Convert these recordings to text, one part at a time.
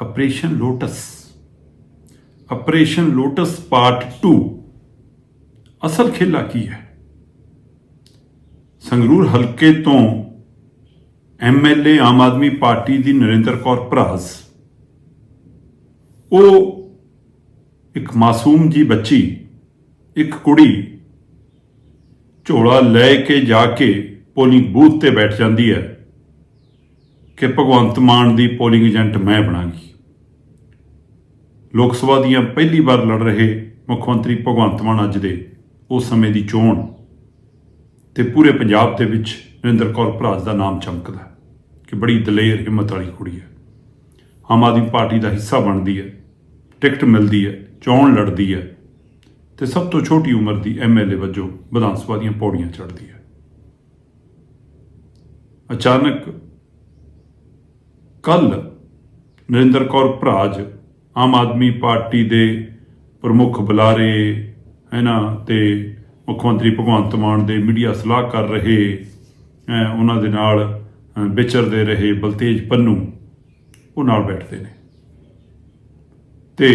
Operation lotus operation lotus part 2 ਅਸਲ ਖੇਲਾ ਕੀ ਹੈ ਸੰਗਰੂਰ ਹਲਕੇ ਤੋਂ ਐਮਐਲਏ ਆਮ ਆਦਮੀ ਪਾਰਟੀ ਦੀ ਨਰਿੰਦਰ ਕੌਰ ਭਰਾਜ਼ ਉਹ ਇੱਕ ਮਾਸੂਮ ਜੀ ਬੱਚੀ ਇੱਕ ਕੁੜੀ ਝੋਲਾ ਲੈ ਕੇ ਜਾ ਕੇ ਪੋਲਿੰਗ ਬੂਥ ਤੇ ਬੈਠ ਜਾਂਦੀ ਹੈ ਕਿ ਭਗਵੰਤ ਮਾਨ ਦੀ ਪੋਲਿੰਗ ਏਜੰਟ ਮੈਂ ਬਣਾਂਗੀ ਲੋਕ ਸਭਾ ਦੀਆਂ ਪਹਿਲੀ ਵਾਰ ਲੜ ਰਹੇ ਮੁੱਖ ਮੰਤਰੀ ਭਗਵੰਤ ਮਾਨ ਅੱਜ ਦੇ ਉਸ ਸਮੇਂ ਦੀ ਚੋਣ ਤੇ ਪੂਰੇ ਪੰਜਾਬ ਦੇ ਵਿੱਚ ਨਰਿੰਦਰ ਕੌਰ ਭਰਾਜ ਦਾ ਨਾਮ ਚਮਕਦਾ ਕਿ ਬੜੀ ਦਲੇਰ ਹਿੰਮਤ ਵਾਲੀ ਕੁੜੀ ਹੈ। ਆਮ ਆਦਮੀ ਪਾਰਟੀ ਦਾ ਹਿੱਸਾ ਬਣਦੀ ਹੈ, ਟਿਕਟ ਮਿਲਦੀ ਹੈ, ਚੋਣ ਲੜਦੀ ਹੈ ਤੇ ਸਭ ਤੋਂ ਛੋਟੀ ਉਮਰ ਦੀ ਐਮਐਲਏ ਵਜੋਂ ਵਿਧਾਨ ਸਭਾ ਦੀਆਂ ਪੌੜੀਆਂ ਚੜ੍ਹਦੀ ਹੈ। ਅਚਾਨਕ ਕੱਲ ਨਰਿੰਦਰ ਕੌਰ ਭਰਾਜ ਆਮ ਆਦਮੀ ਪਾਰਟੀ ਦੇ ਪ੍ਰਮੁੱਖ ਬੁਲਾਰੇ, ਹੈ ਨਾ, ਤੇ ਮੁੱਖ ਮੰਤਰੀ ਭਗਵੰਤ ਮਾਨ ਦੇ ਮੀਡੀਆ ਸਲਾਹ ਕਰ ਰਹੇ ਉਹਨਾਂ ਦੇ ਨਾਲ ਵਿਚਰਦੇ ਰਹੇ ਬਲਤੇਜ ਪੰਨੂ, ਉਹ ਨਾਲ ਬੈਠਦੇ ਨੇ। ਤੇ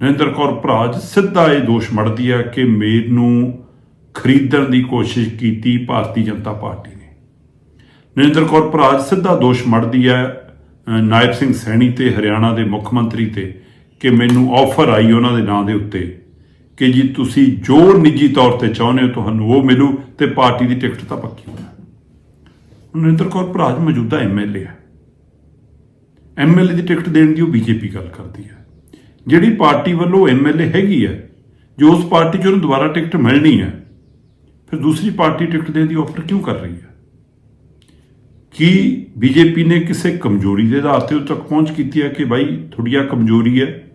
ਨਰਿੰਦਰ ਕੌਰ ਭਰਾਜ ਸਿੱਧਾ ਇਹ ਦੋਸ਼ ਮੜਦੀ ਹੈ ਕਿ ਮੇਰ ਨੂੰ ਖਰੀਦਣ ਦੀ ਕੋਸ਼ਿਸ਼ ਕੀਤੀ ਭਾਰਤੀ ਜਨਤਾ ਪਾਰਟੀ ਨੇ। ਨਰਿੰਦਰ ਕੌਰ ਭਰਾਜ ਸਿੱਧਾ ਦੋਸ਼ ਮੜਦੀ ਹੈ ਨਾਇਬ ਸਿੰਘ ਸੈਣੀ ਤੇ ਹਰਿਆਣਾ ਦੇ ਮੁੱਖ ਮੰਤਰੀ ਤੇ। ਕਿ ਮੈਨੂੰ ਆਫਰ ਆਈ ਉਹਨਾਂ ਦੇ ਨਾਂ ਦੇ ਉੱਤੇ ਕਿ ਜੀ ਤੁਸੀਂ ਜੋ ਨਿੱਜੀ ਤੌਰ ਤੇ ਚਾਹੁੰਦੇ ਹੋ ਤੁਹਾਨੂੰ ਉਹ ਮਿਲੂ ਤੇ ਪਾਰਟੀ ਦੀ ਟਿਕਟ ਤਾਂ ਪੱਕੀ ਹੋਣਾ। ਨਰਿੰਦਰ ਕੌਰ ਭਰਾਜ ਮੌਜੂਦਾ ਐਮਐਲਏ ਹੈ। ਐਮਐਲਏ ਦੀ ਟਿਕਟ ਦੇਣ ਦੀ ਉਹ ਬੀਜੇਪੀ ਗੱਲ ਕਰਦੀ ਹੈ। ਜਿਹੜੀ ਪਾਰਟੀ ਵੱਲੋਂ ਐਮਐਲਏ ਹੈਗੀ ਹੈ, ਜੋ ਉਸ ਪਾਰਟੀ 'ਚ ਉਹਨੂੰ ਦੁਬਾਰਾ ਟਿਕਟ ਮਿਲਣੀ ਹੈ, ਫਿਰ ਦੂਸਰੀ ਪਾਰਟੀ ਟਿਕਟ ਦੇਣ ਦੀ ਆਫਰ ਕਿਉਂ ਕਰ ਰਹੀ ਹੈ? ਕੀ ਬੀਜੇਪੀ ਨੇ ਕਿਸੇ ਕਮਜ਼ੋਰੀ ਦੇ ਆਧਾਰ ਤੇ ਉਹ ਤੱਕ ਪਹੁੰਚ ਕੀਤੀ ਹੈ ਕਿ ਭਾਈ ਥੋੜੀ ਕਮਜ਼ੋਰੀ ਹੈ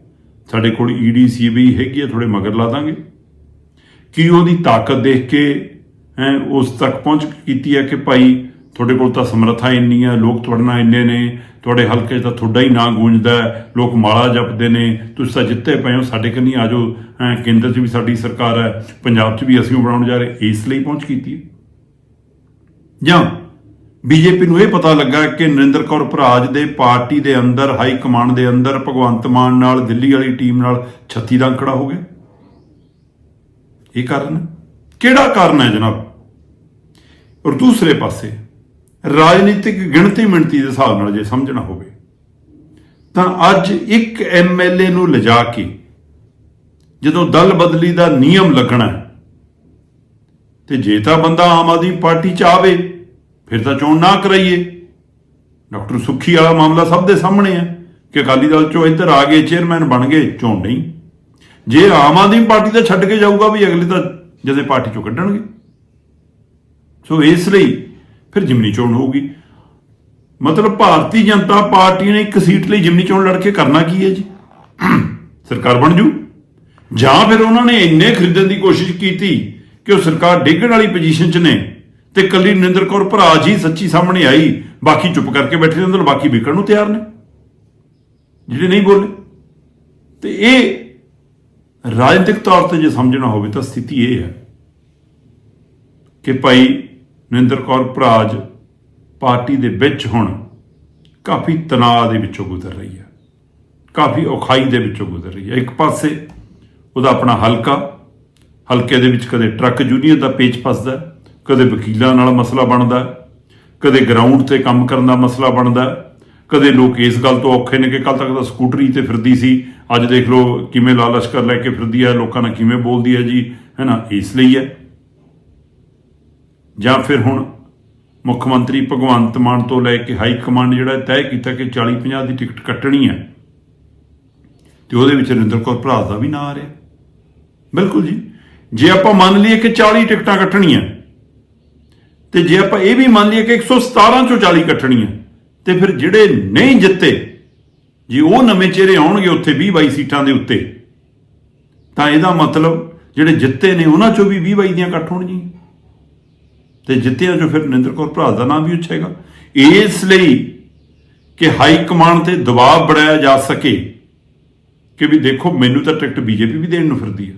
ਸਾਡੇ ਕੋਲ ਈਡੀ ਸੀਬੀ ਹੈਗੀ ਹੈ ਥੋੜੇ ਮਗਰ ਲਾ ਦਾਂਗੇ। ਕੀ ਉਹਦੀ ਤਾਕਤ ਦੇਖ ਕੇ ਹੈ ਉਸ ਤੱਕ ਪਹੁੰਚ ਕੀਤੀ ਹੈ ਕਿ ਭਾਈ ਤੁਹਾਡੇ ਕੋਲ ਤਾਂ ਸਮਰੱਥਾ ਇੰਨੀ ਹੈ ਲੋਕ ਤੁਹਾਡੇ ਨਾਲ ਇੰਨੇ ਨੇ ਤੁਹਾਡੇ ਹਲਕੇ 'ਚ ਤਾਂ ਤੁਹਾਡਾ ਹੀ ਨਾਂ ਗੂੰਜਦਾ ਲੋਕ ਮਾਲਾ ਜਪਦੇ ਨੇ ਤੁਸੀਂ ਤਾਂ ਜਿੱਤੇ ਪਏ ਹੋ ਸਾਡੇ ਕੰਨੀ ਆ ਜਾਓ। ਹੈਂ, ਕੇਂਦਰ 'ਚ ਵੀ ਸਾਡੀ ਸਰਕਾਰ ਹੈ ਪੰਜਾਬ 'ਚ ਵੀ ਅਸੀਂ ਉਹ ਬਣਾਉਣ ਜਾ ਰਹੇ ਇਸ ਲਈ ਪਹੁੰਚ ਕੀਤੀ ਜਾਂ ਬੀਜੇਪੀ ਨੂੰ ਇਹ ਪਤਾ ਲੱਗਾ ਕਿ ਨਰਿੰਦਰ ਕੌਰ ਭਰਾਜ ਦੇ ਪਾਰਟੀ ਦੇ ਅੰਦਰ, ਹਾਈ ਕਮਾਂਡ ਦੇ ਅੰਦਰ, ਭਗਵੰਤ ਮਾਨ ਨਾਲ, ਦਿੱਲੀ ਵਾਲੀ ਟੀਮ ਨਾਲ ਛੱਤੀ ਦਾ ਅੰਕੜਾ ਹੋ ਗਿਆ ਇਹ ਕਾਰਨ ਹੈ? ਕਿਹੜਾ ਕਾਰਨ ਹੈ ਜਨਾਬ ਔਰ ਦੂਸਰੇ ਪਾਸੇ, ਰਾਜਨੀਤਿਕ ਗਿਣਤੀ ਮਿਣਤੀ ਦੇ ਹਿਸਾਬ ਨਾਲ ਜੇ ਸਮਝਣਾ ਹੋਵੇ, ਤਾਂ ਅੱਜ ਇੱਕ ਐਮਐਲਏ ਨੂੰ ਲਿਜਾ ਕੇ ਜਦੋਂ ਦਲ ਬਦਲੀ ਦਾ ਨਿਯਮ ਲੱਗਣਾ ਹੈ, ਤੇ ਜੇ ਤਾਂ ਬੰਦਾ ਆਮ ਆਦਮੀ ਪਾਰਟੀ ਚ ਆਵੇ ਫਿਰ ਤਾਂ ਚੋਣ ਨਾ ਕਰਾਈਏ। ਡਾਕਟਰ ਸੁੱਖੀ ਵਾਲਾ ਮਾਮਲਾ ਸਭ ਦੇ ਸਾਹਮਣੇ ਹੈ ਕਿ ਅਕਾਲੀ ਦਲ ਚੋਂ ਇੱਧਰ ਆ ਗਏ, ਚੇਅਰਮੈਨ ਬਣ ਗਏ, ਚੋਣ ਨਹੀਂ। ਜੇ ਆਮ ਆਦਮੀ ਪਾਰਟੀ ਤਾਂ ਛੱਡ ਕੇ ਜਾਊਗਾ ਵੀ ਅਗਲੇ ਤਾਂ ਜਦੇ ਪਾਰਟੀ ਚੋਂ ਕੱਢਣਗੇ। ਸੋ ਇਸ ਲਈ ਫਿਰ ਜਿਮਨੀ ਚੋਣ ਹੋਊਗੀ। ਮਤਲਬ ਭਾਰਤੀ ਜਨਤਾ ਪਾਰਟੀ ਨੇ ਇੱਕ ਸੀਟ ਲਈ ਜਿਮਨੀ ਚੋਣ ਲੜ ਕੇ ਕਰਨਾ ਕੀ ਹੈ ਜੀ? ਸਰਕਾਰ ਬਣ ਜੂ। ਜਾਂ ਫਿਰ ਉਹਨਾਂ ਨੇ ਇੰਨੇ ਖਰੀਦਣ ਦੀ ਕੋਸ਼ਿਸ਼ ਕੀਤੀ ਕਿ ਉਹ ਸਰਕਾਰ ਡਿੱਗਣ ਵਾਲੀ ਪੋਜੀਸ਼ਨ 'ਚ ਨੇ। ਤੇ ਕੱਲੀ ਨਰਿੰਦਰ ਕੌਰ ਭਰਾਜ ਹੀ ਸੱਚੀ ਸਾਹਮਣੇ ਆਈ, ਬਾਕੀ ਚੁੱਪ ਕਰਕੇ ਬੈਠੇ ਨੇ ਅੰਦਰ ਬਾਕੀ ਵਿਕਣ ਨੂੰ ਤਿਆਰ ਨੇ। ਜਿਹੜੇ ਨਹੀਂ ਬੋਲੇ। ਤੇ ਇਹ ਰਾਜਨੀਤਿਕ ਤੌਰ ਤੇ ਜੇ ਸਮਝਣਾ ਹੋਵੇ ਤਾਂ ਸਥਿਤੀ ਇਹ ਹੈ ਕਿ ਭਾਈ ਨਰਿੰਦਰ ਕੌਰ ਭਰਾਜ ਪਾਰਟੀ ਦੇ ਵਿੱਚ ਹੁਣ ਕਾਫੀ ਤਣਾਅ ਦੇ ਵਿੱਚੋਂ ਗੁਜ਼ਰ ਰਹੀ ਹੈ। ਕਾਫੀ ਔਖਾਈ ਦੇ ਵਿੱਚੋਂ ਗੁਜ਼ਰ ਰਹੀ ਹੈ। ਇੱਕ ਪਾਸੇ ਉਹਦਾ ਆਪਣਾ ਹਲਕਾ, ਹਲਕੇ ਦੇ ਵਿੱਚ ਕਦੇ ਟਰੱਕ ਯੂਨੀਅਨ ਦਾ ਪੇਚ ਫਸਦਾ ਕਦੇ ਵਕੀਲਾਂ ਨਾਲ ਮਸਲਾ ਬਣਦਾ, ਕਦੇ ਗਰਾਊਂਡ ਤੇ ਕੰਮ ਕਰਨ ਦਾ ਮਸਲਾ ਬਣਦਾ, ਕਦੇ ਲੋਕ ਇਸ ਗੱਲ ਤੋਂ ਔਖੇ ਨੇ ਕਿ ਕੱਲ ਤੱਕ ਤਾਂ ਸਕੂਟਰੀ ਤੇ ਫਿਰਦੀ ਸੀ, ਅੱਜ ਦੇਖ ਲਓ ਕਿਵੇਂ ਲਾਲਸ਼ਕਰ ਲੈ ਕੇ ਫਿਰਦੀ ਹੈ, ਲੋਕਾਂ ਨਾਲ ਕਿਵੇਂ ਬੋਲਦੀ ਹੈ ਜੀ ਹੈ ਨਾ ਇਸ ਲਈ ਹੈ। ਜਾਂ ਫਿਰ ਹੁਣ ਮੁੱਖ ਮੰਤਰੀ ਭਗਵੰਤ ਮਾਨ ਤੋਂ ਲੈ ਕੇ ਹਾਈ ਕਮਾਂਡ ਜਿਹੜਾ ਤੈਅ ਕੀਤਾ ਕਿ 40 50 ਦੀ ਟਿਕਟ ਕੱਟਣੀ ਹੈ, ਤੇ ਉਹਦੇ ਵਿੱਚ ਰਿੰਦਰ ਕੌਰ ਭਰਾਜ ਦਾ ਵੀ ਨਾਂ ਆ ਰਿਹਾ। ਬਿਲਕੁਲ ਜੀ। ਜੇ ਆਪਾਂ ਮੰਨ ਲਈਏ ਕਿ 40 ਟਿਕਟਾਂ ਕੱਟਣੀਆਂ ਤੇ ਜੇ ਆਪਾਂ ਇਹ ਵੀ ਮੰਨ ਲਈਏ ਕਿ 117 ਚੋਂ 40 ਕੱਟਣੀਆਂ ਤੇ ਫਿਰ ਜਿਹੜੇ ਨਹੀਂ ਜਿੱਤੇ, ਜੇ ਉਹ ਨਵੇਂ ਚਿਹਰੇ ਆਉਣਗੇ ਉੱਥੇ 20 22 ਸੀਟਾਂ ਦੇ ਉੱਤੇ, ਤਾਂ ਇਹਦਾ ਮਤਲਬ ਜਿਹੜੇ ਜਿੱਤੇ ਨੇ ਉਹਨਾਂ ਚੋਂ ਵੀ 20 22 ਦੀਆਂ ਕੱਟ ਹੋਣਗੀਆਂ। ਤੇ ਜਿੱਤਿਆਂ ਚੋਂ ਫਿਰ ਨਰਿੰਦਰ ਕੌਰ ਭਰਾ ਦਾ ਨਾਮ ਵੀ ਉੱਚੇਗਾ ਇਸ ਲਈ ਕਿ ਹਾਈ ਕਮਾਂਡ ਤੇ ਦਬਾਅ ਬਣਾਇਆ ਜਾ ਸਕੇ ਕਿ ਵੀ ਦੇਖੋ, ਮੈਨੂੰ ਤਾਂ ਟਿਕਟ ਬੀਜੇਪੀ ਵੀ ਦੇਣ ਨੂੰ ਫਿਰਦੀ ਹੈ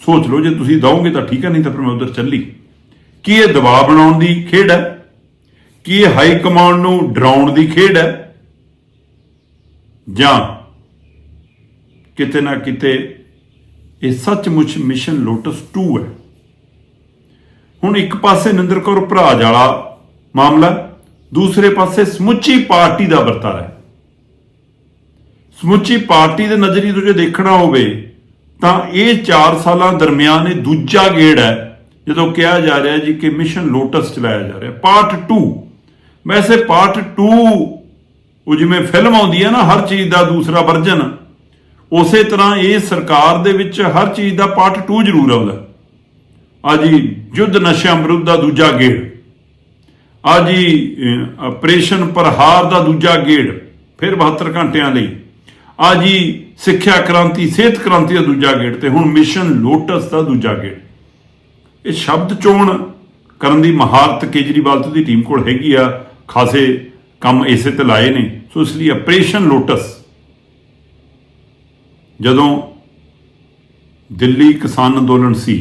ਸੋਚ ਲਓ, ਜੇ ਤੁਸੀਂ ਦਓਗੇ ਤਾਂ ਠੀਕ ਹੈ ਨਹੀਂ ਤਾਂ ਫਿਰ ਮੈਂ ਉਧਰ ਚੱਲੀ। ਕੀ ਇਹ ਦਬਾਅ ਬਣਾਉਣ ਦੀ ਖੇਡ ਹੈ? ਕੀ ਇਹ ਹਾਈ ਕਮਾਂਡ ਨੂੰ ਡਰਾਉਣ ਦੀ ਖੇਡ ਹੈ? ਜਾਂ ਕਿਤੇ ਨਾ ਕਿਤੇ ਇਹ ਸੱਚਮੁੱਚ ਮਿਸ਼ਨ ਲੋਟਸ 2 ਹੈ? ਹੁਣ ਇੱਕ ਪਾਸੇ ਨਿੰਦਰ ਕੌਰ ਭਰਾਜ ਵਾਲਾ ਮਾਮਲਾ, ਦੂਸਰੇ ਪਾਸੇ ਸਮੁੱਚੀ ਪਾਰਟੀ ਦਾ ਵਰਤਾਰਾ ਹੈ। ਸਮੁੱਚੀ ਪਾਰਟੀ ਦੇ ਨਜ਼ਰੀਏ ਤੋਂ ਜੇ ਦੇਖਣਾ ਹੋਵੇ, ਤਾਂ ਇਹ 4 ਸਾਲਾਂ ਦਰਮਿਆਨ ਇਹ ਦੂਜਾ ਗੇੜ ਹੈ। ਜਦੋਂ ਕਿਹਾ ਜਾ ਰਿਹਾ ਜੀ ਕਿ ਮਿਸ਼ਨ ਲੋਟਸ ਚਲਾਇਆ ਜਾ ਰਿਹਾ, ਪਾਰਟ 2 ਵੈਸੇ ਪਾਰਟ 2 ਉਹ ਜਿਵੇਂ ਫਿਲਮ ਆਉਂਦੀ ਹੈ ਨਾ, ਹਰ ਚੀਜ਼ ਦਾ ਦੂਸਰਾ ਵਰਜਨ ਉਸੇ ਤਰ੍ਹਾਂ ਇਹ ਸਰਕਾਰ ਦੇ ਵਿੱਚ ਹਰ ਚੀਜ਼ ਦਾ ਪਾਰਟ 2 ਜ਼ਰੂਰ ਆਉਂਦਾ। ਆ ਜੀ ਯੁੱਧ ਨਸ਼ਿਆਂ ਵਿਰੁੱਧ ਦਾ ਦੂਜਾ ਗੇੜ। ਆ ਜੀ ਆਪਰੇਸ਼ਨ ਪ੍ਰਹਾਰ ਦਾ ਦੂਜਾ ਗੇੜ, ਫਿਰ 72 ਘੰਟਿਆਂ ਲਈ। ਆ ਜੀ ਸਿੱਖਿਆ ਕ੍ਰਾਂਤੀ, ਸਿਹਤ ਕ੍ਰਾਂਤੀ ਦਾ ਦੂਜਾ ਗੇੜ ਤੇ ਹੁਣ ਮਿਸ਼ਨ ਲੋਟਸ ਦਾ ਦੂਜਾ ਗੇੜ। ਇਹ ਸ਼ਬਦ ਚੋਣ ਕਰਨ ਦੀ ਮਹਾਰਤ ਕੇਜਰੀਵਾਲ ਤੇ ਦੀ ਟੀਮ ਕੋਲ ਹੈਗੀ ਆ, ਖਾਸੇ ਕੰਮ ਇਸੇ ਤੇ ਲਾਏ ਨੇ। ਸੋ ਇਸ ਲਈ ਆਪਰੇਸ਼ਨ ਲੋਟਸ, ਜਦੋਂ ਦਿੱਲੀ ਕਿਸਾਨ ਅੰਦੋਲਨ ਸੀ,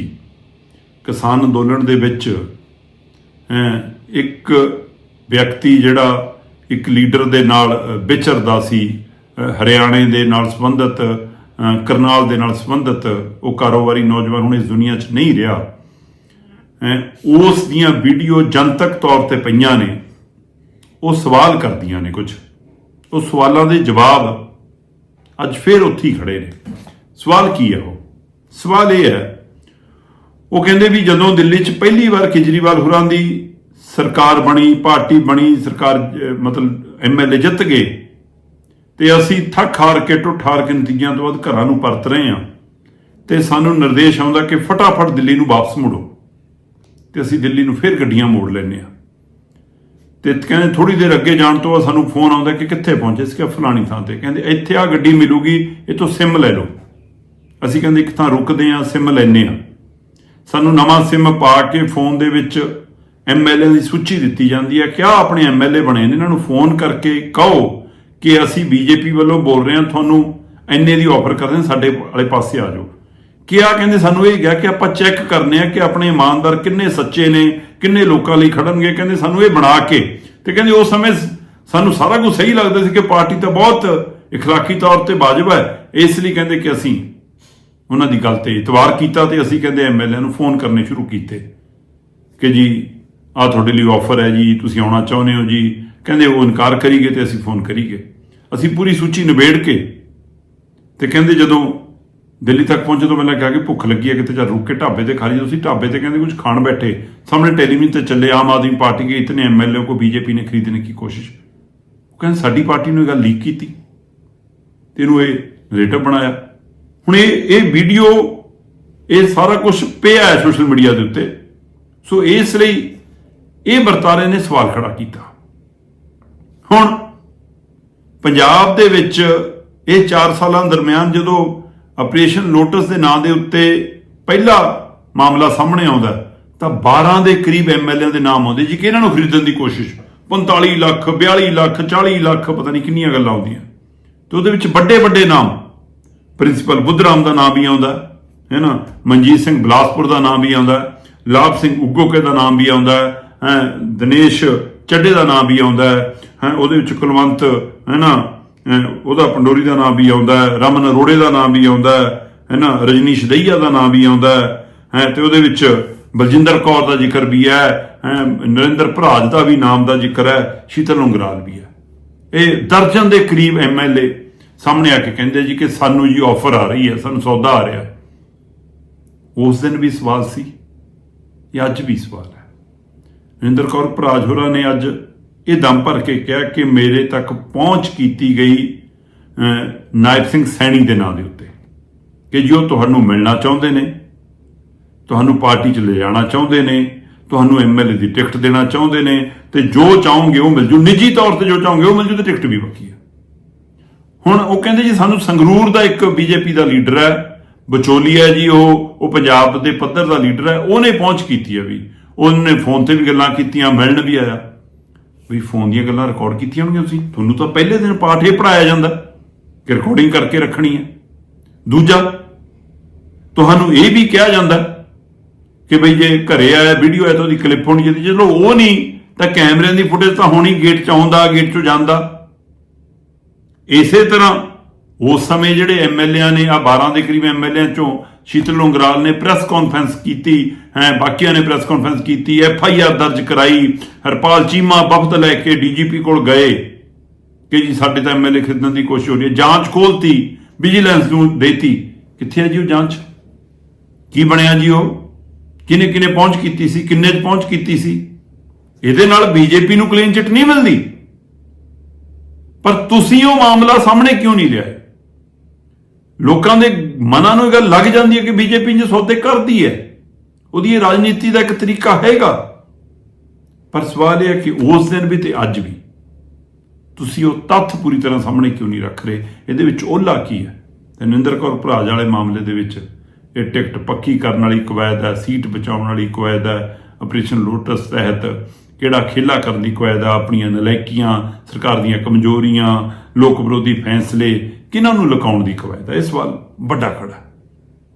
ਕਿਸਾਨ ਅੰਦੋਲਨ ਦੇ ਵਿੱਚ ਇੱਕ ਵਿਅਕਤੀ ਜਿਹੜਾ ਇੱਕ ਲੀਡਰ ਦੇ ਨਾਲ ਵਿਚਰਦਾ ਸੀ ਹਰਿਆਣੇ ਦੇ ਨਾਲ ਸੰਬੰਧਿਤ ਕਰਨਾਲ ਦੇ ਨਾਲ ਸੰਬੰਧਿਤ, ਉਹ ਕਾਰੋਬਾਰੀ ਨੌਜਵਾਨ ਹੁਣ ਇਸ ਦੁਨੀਆ 'ਚ ਨਹੀਂ ਰਿਹਾ। ਉਸ ਦੀਆਂ ਵੀਡੀਓ ਜਨਤਕ ਤੌਰ ਤੇ ਪਈਆਂ ਨੇ। ਉਹ ਸਵਾਲ ਕਰਦੀਆਂ ਨੇ ਕੁਝ। ਉਹ ਸਵਾਲਾਂ ਦੇ ਜਵਾਬ ਅੱਜ ਫੇਰ ਉੱਥੇ ਹੀ ਖੜੇ ਨੇ। ਸਵਾਲ ਕੀ ਹੈ ਉਹ? ਸਵਾਲ ਇਹ ਹੈ ਉਹ ਕਹਿੰਦੇ ਵੀ ਜਦੋਂ ਦਿੱਲੀ 'ਚ ਪਹਿਲੀ ਵਾਰ ਕੇਜਰੀਵਾਲ ਹੋਰਾਂ ਦੀ ਸਰਕਾਰ ਬਣੀ ਪਾਰਟੀ ਬਣੀ ਸਰਕਾਰ ਅਹ, ਮਤਲਬ ਐਮਐਲਏ ਜਿੱਤ ਗਏ ਤੇ ਅਸੀਂ ਥੱਕ ਹਾਰ ਕੇ ਟੁੱਟ ਹਾਰ ਕੇ ਨਤੀਜਿਆਂ ਤੋਂ ਬਾਅਦ ਘਰਾਂ ਨੂੰ ਪਰਤ ਰਹੇ ਹਾਂ ਤੇ ਸਾਨੂੰ ਨਿਰਦੇਸ਼ ਆਉਂਦਾ ਕਿ ਫਟਾਫਟ ਦਿੱਲੀ ਨੂੰ ਵਾਪਸ ਮੁੜੋ। ਤੇ ਅਸੀਂ ਦਿੱਲੀ ਨੂੰ ਫੇਰ ਗੱਡੀਆਂ ਮੋੜ ਲੈਂਦੇ ਹਾਂ। ਤੇ ਕਹਿੰਦੇ ਥੋੜੀ ਦੇਰ ਅੱਗੇ ਜਾਣ ਤੋਂ ਬਾਅਦ ਸਾਨੂੰ ਫੋਨ ਆਉਂਦਾ ਕਿ ਕਿੱਥੇ ਪਹੁੰਚੇ? ਸੀ ਕਿ ਫਲਾਣੀ ਥਾਂ ਤੇ। ਕਹਿੰਦੇ ਇੱਥੇ ਆ ਗੱਡੀ ਮਿਲੂਗੀ ਇਹ ਤੋਂ ਸਿਮ ਲੈ ਲਓ। ਅਸੀਂ ਕਹਿੰਦੇ ਇੱਕ ਥਾਂ ਰੁਕਦੇ ਆ ਸਿਮ ਲੈਨੇ ਆ ਸਾਨੂੰ ਨਵਾਂ ਸਿਮ ਪਾ ਕੇ ਫੋਨ ਦੇ ਵਿੱਚ ਐਮਐਲਏ ਦੀ ਸੂਚੀ ਦਿੱਤੀ ਜਾਂਦੀ ਹੈ ਕਿ ਆਹ ਆਪਣੇ ਐਮਐਲਏ ਬਣੇ ਨੇ, ਇਹਨਾਂ ਨੂੰ ਫੋਨ ਕਰਕੇ ਕਹੋ ਕਿ ਅਸੀਂ ਬੀਜੇਪੀ ਵੱਲੋਂ ਬੋਲ ਰਹੇ ਹਾਂ, ਤੁਹਾਨੂੰ ਐਨੇ ਦੀ ਆਫਰ ਕਰਦੇ ਹਾਂ, ਸਾਡੇ ਵਾਲੇ ਪਾਸੇ ਆ ਜਾਓ। ਕਿ ਆ ਕਹਿੰਦੇ ਸਾਨੂੰ ਇਹ ਗਿਆ ਕਿ ਆਪਾਂ ਚੈੱਕ ਕਰਨੇ ਆ ਕਿ ਆਪਣੇ ਇਮਾਨਦਾਰ ਕਿੰਨੇ ਸੱਚੇ ਨੇ ਕਿੰਨੇ ਲੋਕਾਂ ਲਈ ਖੜਨਗੇ ਕਹਿੰਦੇ ਸਾਨੂੰ ਇਹ ਬਣਾ ਕੇ ਤੇ ਕਹਿੰਦੇ ਉਸ ਸਮੇਂ ਸਾਨੂੰ ਸਾਰਾ ਕੁਝ ਸਹੀ ਲੱਗਦਾ ਸੀ ਕਿ ਪਾਰਟੀ ਤਾਂ ਬਹੁਤ اخلاقی ਤੌਰ ਤੇ ਵਾਜਬ ਹੈ ਇਸ ਲਈ ਕਹਿੰਦੇ ਕਿ ਅਸੀਂ ਉਹਨਾਂ ਦੀ ਗੱਲ ਤੇ ਇਤਵਾਰ ਕੀਤਾ ਤੇ ਅਸੀਂ ਕਹਿੰਦੇ ਐਮਐਲਏ ਨੂੰ ਫੋਨ ਕਰਨੇ ਸ਼ੁਰੂ ਕੀਤੇ ਕਿ ਜੀ ਆ ਤੁਹਾਡੇ ਲਈ ਆਫਰ ਹੈ ਜੀ ਤੁਸੀਂ ਆਉਣਾ ਚਾਹੁੰਦੇ ਹੋ ਜੀ ਕਹਿੰਦੇ ਉਹ ਇਨਕਾਰ ਕਰੀਗੇ ਤੇ ਅਸੀਂ ਫੋਨ ਕਰੀਗੇ ਅਸੀਂ ਪੂਰੀ ਸੂਚੀ ਨਿਬੇੜ ਕੇ ਤੇ ਕਹਿੰਦੇ ਜਦੋਂ ਦਿੱਲੀ ਤੱਕ ਪਹੁੰਚੇ ਤੋਂ ਪਹਿਲਾਂ ਕਿਹਾ ਕਿ ਭੁੱਖ ਲੱਗੀ ਹੈ ਕਿਤੇ ਚੱਲ ਰੁਕ ਕੇ ਢਾਬੇ ਤੇ ਖਾ ਲਈ ਤੁਸੀਂ ਢਾਬੇ ਤੇ ਕਹਿੰਦੇ ਕੁਝ ਖਾਣ ਬੈਠੇ। ਸਾਹਮਣੇ ਟੈਲੀਵਿਜ਼ਨ ਤੇ ਚੱਲੇ ਆਮ ਆਦਮੀ ਪਾਰਟੀ ਕੇ ਇਤਨੇ ਐਮਐਲਏ ਕੋ ਬੀਜੇਪੀ ਨੇ ਖਰੀਦਣੇ ਕੀ ਕੋਸ਼ਿਸ਼। ਉਹ ਕਹਿੰਦੇ ਸਾਡੀ ਪਾਰਟੀ ਨੂੰ ਇਹ ਗੱਲ ਲੀਕ ਕੀਤੀ। ਤੇ ਇਹਨੂੰ ਇਹ ਨਰੇਟਿਵ ਬਣਾਇਆ। ਹੁਣ ਇਹ ਇਹ ਵੀਡੀਓ, ਇਹ ਸਾਰਾ ਕੁਝ ਪਿਆ ਹੈ ਸੋਸ਼ਲ ਮੀਡੀਆ ਦੇ ਉੱਤੇ। ਸੋ ਇਸ ਲਈ ਇਹ ਵਰਤਾਰੇ ਨੇ ਸਵਾਲ ਖੜਾ ਕੀਤਾ। ਹੁਣ ਪੰਜਾਬ ਦੇ ਵਿੱਚ ਇਹ 4 ਸਾਲਾਂ ਦਰਮਿਆਨ ਜਦੋਂ ਆਪਰੇਸ਼ਨ ਲੋਟਸ ਦੇ ਨਾਂ ਦੇ ਉੱਤੇ ਪਹਿਲਾ ਮਾਮਲਾ ਸਾਹਮਣੇ ਆਉਂਦਾ ਤਾਂ 12 ਦੇ ਕਰੀਬ ਐਮਐਲਏ ਦੇ ਨਾਮ ਆਉਂਦੇ, ਜੀ ਕਿ ਇਹਨਾਂ ਨੂੰ ਖਰੀਦਣ ਦੀ ਕੋਸ਼ਿਸ਼ 45 ਲੱਖ 42 ਲੱਖ 40 ਲੱਖ, ਪਤਾ ਨਹੀਂ ਕਿੰਨੀਆਂ ਗੱਲਾਂ ਆਉਂਦੀਆਂ। ਤੇ ਉਹਦੇ ਵਿੱਚ ਵੱਡੇ ਵੱਡੇ ਨਾਮ, ਪ੍ਰਿੰਸੀਪਲ ਬੁੱਧਰਾਮ ਦਾ ਨਾਮ ਵੀ ਆਉਂਦਾ, ਹੈ ਨਾ? ਮਨਜੀਤ ਸਿੰਘ ਬਲਾਸਪੁਰ ਦਾ ਨਾਮ ਵੀ ਆਉਂਦਾ, ਲਾਭ ਸਿੰਘ ਉਗੋਕੇ ਦਾ ਨਾਮ ਵੀ ਆਉਂਦਾ, ਹੈ, ਦਿਨੇਸ਼ ਚੱਡੇ ਦਾ ਨਾਮ ਵੀ ਆਉਂਦਾ, ਹੈ, ਉਹਦੇ ਵਿੱਚ ਕੁਲਵੰਤ, ਹੈ ਨਾ? ਉਹਦਾ ਪੰਡੋਰੀ ਦਾ ਨਾਮ ਵੀ ਆਉਂਦਾ ਰਮਨ ਅਰੋੜੇ ਦਾ ਨਾਮ ਵੀ ਆਉਂਦਾ ਹੈ ਨਾ ਰਜਨੀਸ਼ ਦਹੀਆ ਦਾ ਨਾਮ ਵੀ ਆਉਂਦਾ ਹੈ ਤੇ ਉਹਦੇ ਵਿੱਚ ਬਲਜਿੰਦਰ ਕੌਰ ਦਾ ਜ਼ਿਕਰ ਵੀ ਹੈ ਹੈਂ, ਨਰਿੰਦਰ ਭਰਾਜ ਦਾ ਵੀ ਨਾਮ ਦਾ ਜ਼ਿਕਰ ਹੈ ਸ਼ੀਤਲ ਉਂਗਰਾਲ ਵੀ ਹੈ। ਇਹ ਦਰਜਨ ਦੇ ਕਰੀਬ ਐਮਐਲਏ ਸਾਹਮਣੇ ਆ ਕੇ ਕਹਿੰਦੇ ਜੀ ਕਿ ਸਾਨੂੰ ਜੀ ਆਫਰ ਆ ਰਹੀ ਹੈ ਸਾਨੂੰ ਸੌਦਾ ਆ ਰਿਹਾ ਉਸ ਦਿਨ ਵੀ ਸਵਾਲ ਸੀ ਇਹ ਅੱਜ ਵੀ ਸਵਾਲ ਹੈ। ਨਰਿੰਦਰ ਕੌਰ ਭਰਾਜ ਹੋਰਾਂ ਨੇ ਅੱਜ ਇਹ ਦਮ ਭਰ ਕੇ ਕਿਹਾ ਕਿ ਮੇਰੇ ਤੱਕ ਪਹੁੰਚ ਕੀਤੀ ਗਈ ਨਾਇਬ ਸਿੰਘ ਸੈਣੀ ਦੇ ਨਾਂ ਦੇ ਉੱਤੇ। ਕਿ ਜੀ ਉਹ ਤੁਹਾਨੂੰ ਮਿਲਣਾ ਚਾਹੁੰਦੇ ਨੇ, ਤੁਹਾਨੂੰ ਪਾਰਟੀ 'ਚ ਲੈ ਚਾਹੁੰਦੇ ਨੇ, ਤੁਹਾਨੂੰ ਐਮਐਲਏ ਦੀ ਟਿਕਟ ਦੇਣਾ ਚਾਹੁੰਦੇ ਨੇ, ਤੇ ਜੋ ਚਾਹੋਗੇ ਉਹ ਮਿਲ ਜੂ। ਨਿੱਜੀ ਤੌਰ ਤੇ ਜੋ ਚਾਹੋਗੇ ਉਹ ਮਿਲ ਜੂ ਤੇ ਟਿਕਟ ਵੀ ਬੱਕੀ ਹੈ। ਹੁਣ ਉਹ ਕਹਿੰਦੇ ਜੀ, ਸਾਨੂੰ ਸੰਗਰੂਰ ਦਾ ਇੱਕ ਬੀਜੇਪੀ ਦਾ ਲੀਡਰ ਹੈ, ਬਚੋਲੀ ਹੈ ਜੀ ਉਹ ਉਹ ਪੰਜਾਬ ਦੇ ਪੱਧਰ ਦਾ ਲੀਡਰ ਹੈ, ਉਹਨੇ ਪਹੁੰਚ ਕੀਤੀ ਹੈ ਵੀ। ਉਹਨੇ ਫੋਨ ਤੇ ਵੀ ਗੱਲਾਂ ਕੀਤੀਆਂ, ਮਿਲਣ ਵੀ ਆਇਆ। ਵੀ ਫੋਨ ਦੀਆਂ ਗੱਲਾਂ ਰਿਕਾਰਡ ਕੀਤੀਆਂ ਹੋਣਗੀਆਂ ਤੁਸੀਂ। ਤੁਹਾਨੂੰ ਤਾਂ ਪਹਿਲੇ ਦਿਨ ਪਾਠ ਇਹ ਪੜਾਇਆ ਜਾਂਦਾ ਕਿ ਰਿਕਾਰਡਿੰਗ ਕਰਕੇ ਰੱਖਣੀ ਹੈ। ਦੂਜਾ, ਤੁਹਾਨੂੰ ਇਹ ਵੀ ਕਿਹਾ ਜਾਂਦਾ ਕਿ ਬਈ ਜੇ ਘਰੇ ਆਇਆ ਵੀਡੀਓ ਹੈ ਤਾਂ ਉਹਦੀ ਕਲਿੱਪ ਹੋਣੀ ਚਾਹੀਦੀ। ਚਲੋ ਉਹ ਨਹੀਂ, ਤਾਂ ਕੈਮਰਿਆਂ ਦੀ ਫੁਟੇਜ ਤਾਂ ਹੋਣੀ ਗੇਟ 'ਚ ਆਉਂਦਾ ਗੇਟ 'ਚੋਂ ਜਾਂਦਾ। ਇਸੇ ਤਰ੍ਹਾਂ ਉਸ ਸਮੇਂ ਜਿਹੜੇ ਐਮਐਲਏਆਂ ਨੇ ਆ 12 ਦੇ ਕਰੀਬ ਐਮਐਲਏਆਂ ਚੋਂ ਸ਼ੀਤਲ ਉਂਗਰਾਲ ਨੇ ਪ੍ਰੈਸ ਕਾਨਫਰੰਸ ਕੀਤੀ, ਹੈ, ਬਾਕੀਆਂ ਨੇ ਪ੍ਰੈਸ ਕਾਨਫਰੰਸ ਕੀਤੀ ਐਫ ਆਈ ਆਰ ਦਰਜ ਕਰਾਈ। ਹਰਪਾਲ ਚੀਮਾ ਵਫਦ ਲੈ ਕੇ ਡੀਜੀਪੀ ਕੋਲ ਗਏ। ਕਿ ਜੀ, ਸਾਡੇ ਤਾਂ ਐਮਐਲਏ ਖਰੀਦਣ ਦੀ ਕੋਸ਼ਿਸ਼ ਹੋ ਰਹੀ ਹੈ। ਜਾਂਚ ਖੋਲਤੀ ਵਿਜੀਲੈਂਸ ਨੂੰ ਦੇਤੀ। ਕਿੱਥੇ ਹੈ ਜੀ ਉਹ ਜਾਂਚ? ਕੀ ਬਣਿਆ ਜੀ ਉਹ? ਕਿਨੇ ਕਿਨੇ ਪਹੁੰਚ ਕੀਤੀ ਸੀ? ਕਿੰਨੇ ਚ ਪਹੁੰਚ ਕੀਤੀ ਸੀ? ਇਹਦੇ ਨਾਲ ਬੀਜੇਪੀ ਨੂੰ ਕਲੀਨ ਚਿੱਟ ਨਹੀਂ ਮਿਲਦੀ। ਪਰ ਤੁਸੀਂ ਉਹ ਮਾਮਲਾ ਸਾਹਮਣੇ ਕਿਉਂ ਨਹੀਂ ਲਿਆ? ਲੋਕਾਂ ਦੇ ਮਨਾਂ ਨੂੰ ਇਹ ਗੱਲ ਲੱਗ ਜਾਂਦੀ ਹੈ ਕਿ ਬੀਜੇਪੀ ਜੇ ਸੌਦੇ ਕਰਦੀ ਹੈ। ਉਹਦੀ ਇਹ ਰਾਜਨੀਤੀ ਦਾ ਇੱਕ ਤਰੀਕਾ ਹੈਗਾ। ਪਰ ਸਵਾਲ ਇਹ ਹੈ ਕਿ ਉਸ ਦਿਨ ਵੀ ਤੇ ਅੱਜ ਵੀ ਤੁਸੀਂ ਉਹ ਤੱਥ ਪੂਰੀ ਤਰ੍ਹਾਂ ਸਾਹਮਣੇ ਕਿਉਂ ਨਹੀਂ ਰੱਖ ਰਹੇ? ਇਹਦੇ ਵਿੱਚ ਓਲਾ ਕੀ ਹੈ? ਤੇ ਨਿੰਦਰ ਕੌਰ ਭਰਾਜ ਵਾਲੇ ਮਾਮਲੇ ਦੇ ਵਿੱਚ ਇਹ ਟਿਕਟ ਪੱਕੀ ਕਰਨ ਵਾਲੀ ਕਵਾਇਦ ਹੈ, ਸੀਟ ਬਚਾਉਣ ਵਾਲੀ ਕਵਾਇਦ ਹੈ, ਆਪਰੇਸ਼ਨ ਲੋਟਸ ਤਹਿਤ ਕਿਹੜਾ ਖੇਲਾ ਕਰਨ ਦੀ ਕਵਾਇਦ ਹੈ, ਆਪਣੀਆਂ ਨਲਾਇਕੀਆਂ, ਸਰਕਾਰ ਦੀਆਂ ਕਮਜ਼ੋਰੀਆਂ, ਲੋਕ ਵਿਰੋਧੀ ਫੈਸਲੇ ਕਿਹਨਾਂ ਨੂੰ ਲੁਕਾਉਣ ਦੀ ਕਵਾਇਦ ਹੈ? ਇਹ ਸਵਾਲ ਵੱਡਾ ਖੜਾ